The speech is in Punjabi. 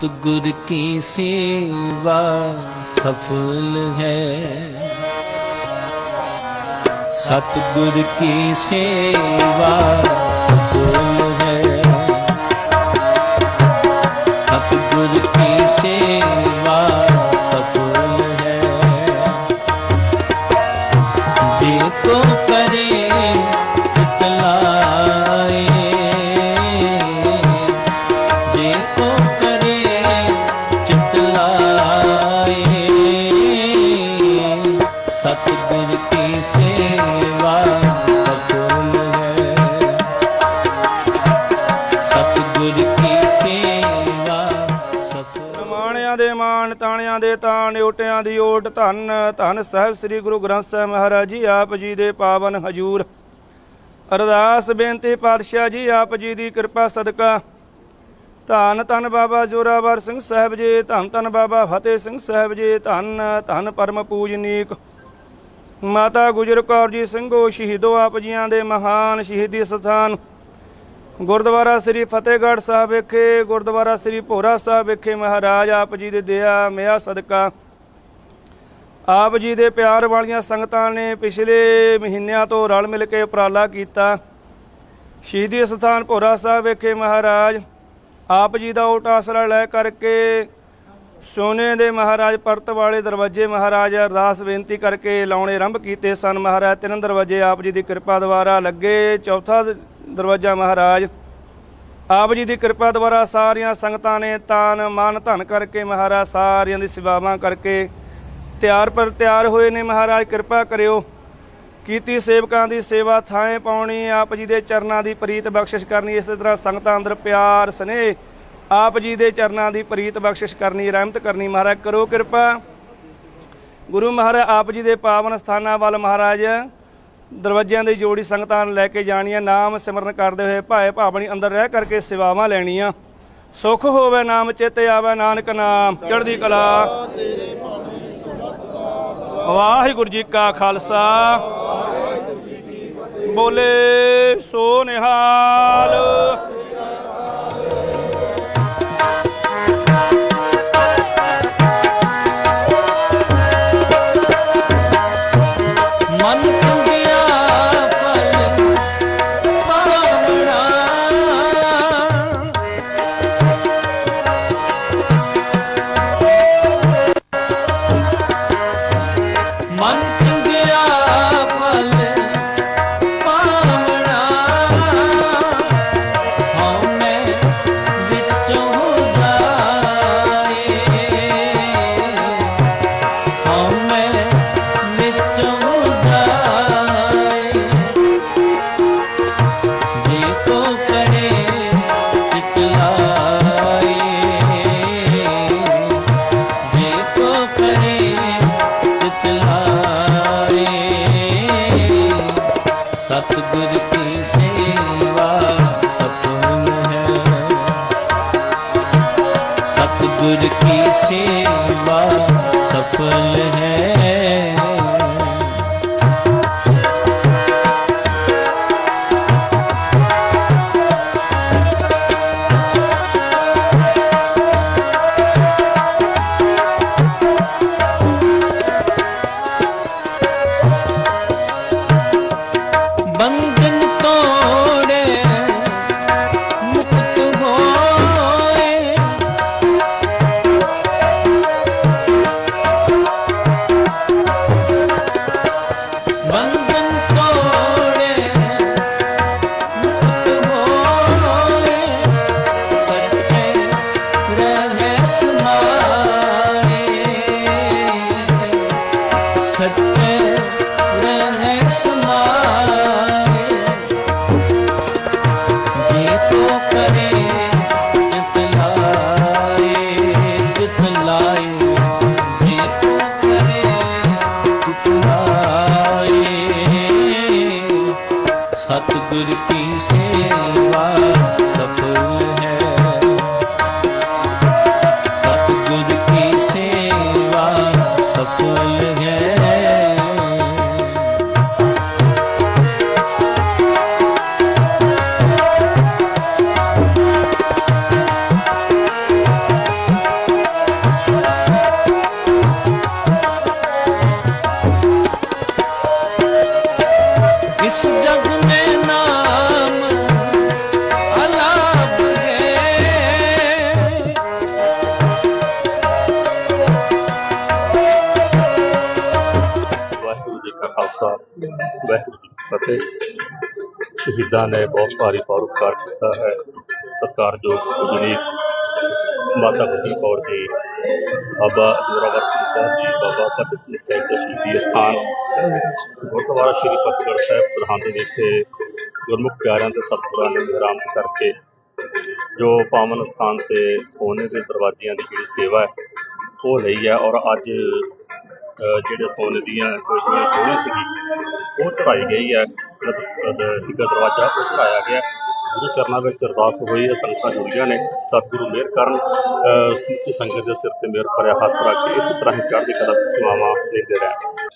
गुर की सेवा सफल है सतगुर की सेवा सफल ਤਾਣਿਆਂ ਦੇ ਤਾਣ ਓਟਿਆਂ ਦੀ ਓਟ ਧੰਨ ਧੰਨ ਸਾਹਿਬ ਸ੍ਰੀ ਗੁਰੂ ਗ੍ਰੰਥ ਸਾਹਿਬ ਮਹਾਰਾਜ ਜੀ ਆਪ ਜੀ ਦੇ ਪਾਵਨ ਹਜੂਰ ਅਰਦਾਸ ਬੇਨਤੀ ਪਾਤਸ਼ਾਹ ਜੀ ਆਪ ਜੀ ਦੀ ਕਿਰਪਾ ਸਦਕਾ ਧੰਨ ਧੰਨ ਬਾਬਾ ਜੋਰਾਵਰ ਸਿੰਘ ਸਾਹਿਬ ਜੀ ਧੰਨ ਧੰਨ ਬਾਬਾ ਫਤਿਹ ਸਿੰਘ ਸਾਹਿਬ ਜੀ ਧੰਨ ਧੰਨ ਪਰਮ ਪੂਜਨੀਕ ਮਾਤਾ ਗੁਜਰ ਕੌਰ ਜੀ ਸਿੰਘੋ ਸ਼ਹੀਦੋ ਆਪ ਜੀਆਂ ਦੇ ਮਹਾਨ ਸ਼ਹੀਦੀ ਸਥਾਨ। ਗੁਰਦੁਆਰਾ ਸ੍ਰੀ ਫਤਿਹਗੜ੍ਹ ਸਾਹਿਬ ਵਿਖੇ, ਗੁਰਦੁਆਰਾ ਸ੍ਰੀ ਭੋਰਾ ਸਾਹਿਬ ਵਿਖੇ ਮਹਾਰਾਜ ਆਪ ਜੀ ਦੇ ਦਇਆ ਮਿਆ ਸਦਕਾ। ਆਪ ਜੀ ਦੇ ਪਿਆਰ ਵਾਲੀਆਂ ਸੰਗਤਾਂ ਨੇ ਪਿਛਲੇ ਮਹੀਨਿਆਂ ਤੋਂ ਰਲ ਮਿਲ ਕੇ ਉਪਰਾਲਾ ਕੀਤਾ। ਸ਼ਹੀਦੀ ਸਥਾਨ ਭੋਰਾ ਸਾਹਿਬ ਵਿਖੇ ਮਹਾਰਾਜ ਆਪ ਜੀ ਦਾ ਓਟ ਆਸਰਾ ਲੈ ਕਰਕੇ ਸੋਨੇ ਦੇ ਮਹਾਰਾਜ ਪਰਤ ਵਾਲੇ ਦਰਵਾਜ਼ੇ ਮਹਾਰਾਜ ਅਰਦਾਸ ਬੇਨਤੀ ਕਰਕੇ ਲਾਉਣੇ ਆਰੰਭ ਕੀਤੇ ਸਨ। ਮਹਾਰਾਜ ਤਿੰਨ ਦਰਵਾਜ਼ੇ ਆਪ ਜੀ ਦੀ ਕਿਰਪਾ ਦੁਆਰਾ ਲੱਗੇ। ਚੌਥਾ ਦਰਵਾਜ਼ਾ ਮਹਾਰਾਜ ਆਪ ਜੀ ਦੀ ਕਿਰਪਾ ਦੁਆਰਾ ਸਾਰੀਆਂ ਸੰਗਤਾਂ ਨੇ ਤਾਨ, ਮਨ, ਧਨ ਕਰਕੇ ਮਹਾਰਾਜ ਸਾਰਿਆਂ ਦੀ ਸੇਵਾਵਾਂ ਕਰਕੇ ਤਿਆਰ ਪਰ ਤਿਆਰ ਹੋਏ ਨੇ। ਮਹਾਰਾਜ ਕਿਰਪਾ ਕਰਿਓ। ਕੀਤੀ ਸੇਵਕਾਂ ਦੀ ਸੇਵਾ ਥਾਂ ਪਾਉਣੀ, ਆਪ ਜੀ ਦੇ ਚਰਨਾਂ ਦੀ ਪ੍ਰੀਤ ਬਖਸ਼ਿਸ਼ ਕਰਨੀ, ਇਸੇ ਤਰ੍ਹਾਂ ਸੰਗਤਾਂ ਅੰਦਰ ਪਿਆਰ, ਸਨੇਹ ਆਪ ਜੀ ਦੇ ਚਰਨਾਂ ਦੀ ਪ੍ਰੀਤ ਬਖਸ਼ਿਸ਼ ਕਰਨੀ, ਰਹਿਮਤ ਕਰਨੀ ਮਹਾਰਾਜ, ਕਰੋ ਕਿਰਪਾ। ਗੁਰੂ ਮਹਾਰਾਜ, ਆਪ ਜੀ ਦੇ ਪਾਵਨ ਸਥਾਨਾਂ ਵੱਲ ਮਹਾਰਾਜ, ਦਰਵਾਜ਼ਿਆਂ ਦੀ ਜੋੜੀ ਸੰਗਤਾਂ ਨੂੰ ਲੈ ਕੇ ਜਾਣੀਆਂ, ਨਾਮ ਸਿਮਰਨ ਕਰਦੇ ਹੋਏ ਭਾਏ ਭਾਵਨੀ ਅੰਦਰ ਰਹਿ ਕਰਕੇ ਸੇਵਾਵਾਂ ਲੈਣੀਆਂ। ਸੁਖ ਹੋਵੇ ਨਾਮ, ਚਿਤ ਆਵੇ ਨਾਨਕ ਨਾਮ, ਚੜ੍ਹਦੀ ਕਲਾ। ਵਾਹਿਗੁਰੂ ਜੀ ਕਾ ਖਾਲਸਾ। ਬੋਲੇ ਸੋ ਨਿਹਾਲ। ਸਤਿਗੁਰ ਕੀ ਸੇਵਾ ਖਾਲਸਾ ਵਾਹਿਗੁਰੂ ਜੀ ਫਤਿਹ ਸ਼ਹੀਦਾਂ ਨੇ ਬਹੁਤ ਭਾਰੀ ਪਰਉਪਕਾਰ ਕੀਤਾ ਹੈ ਸਤਿਕਾਰਯੋਗ ਗੁਰਜੀਤ ਮਾਤਾ ਗੁਰਦੀਪ ਕੌਰ ਜੀ ਬਾਬਾ ਜੋਰਾਵਰ ਸਿੰਘ ਸਾਹਿਬ ਜੀ, ਬਾਬਾ ਫਤਿਹ ਸਿੰਘ ਸਾਹਿਬ ਦਾ ਸ਼ਹੀਦੀ ਸਥਾਨ ਗੁਰਦੁਆਰਾ ਸ਼੍ਰੀ ਫਤਿਹਗੜ੍ਹ ਸਾਹਿਬ ਸਰਹੰਦ ਵਿਖੇ ਗੁਰਮੁਖ ਪਿਆਰਿਆਂ ਤੇ ਸਤਿਗੁਰਾਂ ਨੇ ਮਿਹਰਾਮਤ ਕਰਕੇ, ਜੋ ਪਾਵਨ ਸਥਾਨ ਤੇ ਸੋਨੇ ਦੇ ਦਰਵਾਜ਼ਿਆਂ ਦੀ ਜਿਹੜੀ ਸੇਵਾ ਹੈ, ਉਹ ਲਈ ਹੈ ਔਰ ਅੱਜ ਜਿਹੜੇ ਸੋਨੇ ਦੀਆਂ ਜੋ ਜਿਹੜੀ ਜੋੜੀ ਸੀਗੀ, ਉਹ ਚੜਾਈ ਗਈ ਹੈ। ਜਿਹੜਾ ਦਰਵਾਜ਼ਾ, ਉਹ ਚੜਾਇਆ ਗਿਆ। ਗੁਰੂ ਚਰਨਾਂ ਵਿੱਚ ਅਰਦਾਸ ਹੋਈ ਹੈ, ਸੰਗਤਾਂ ਜੁੜੀਆਂ ਨੇ, ਸਤਿਗੁਰੂ ਮਿਹਰ ਕਰਨ ਸਮੁੱਚੀ ਸੰਗਤ ਦੇ ਸਿਰ ਤੇ ਮਿਹਰ ਭਰਿਆ ਹੱਥ ਰੱਖ ਕੇ ਇਸੇ ਤਰ੍ਹਾਂ ਹੀ ਚੜ੍ਹਦੀ ਕਲਾ ਵਿੱਚ ਸੇਵਾਵਾਂ ਲੈਂਦੇ ਰਹਿਣ।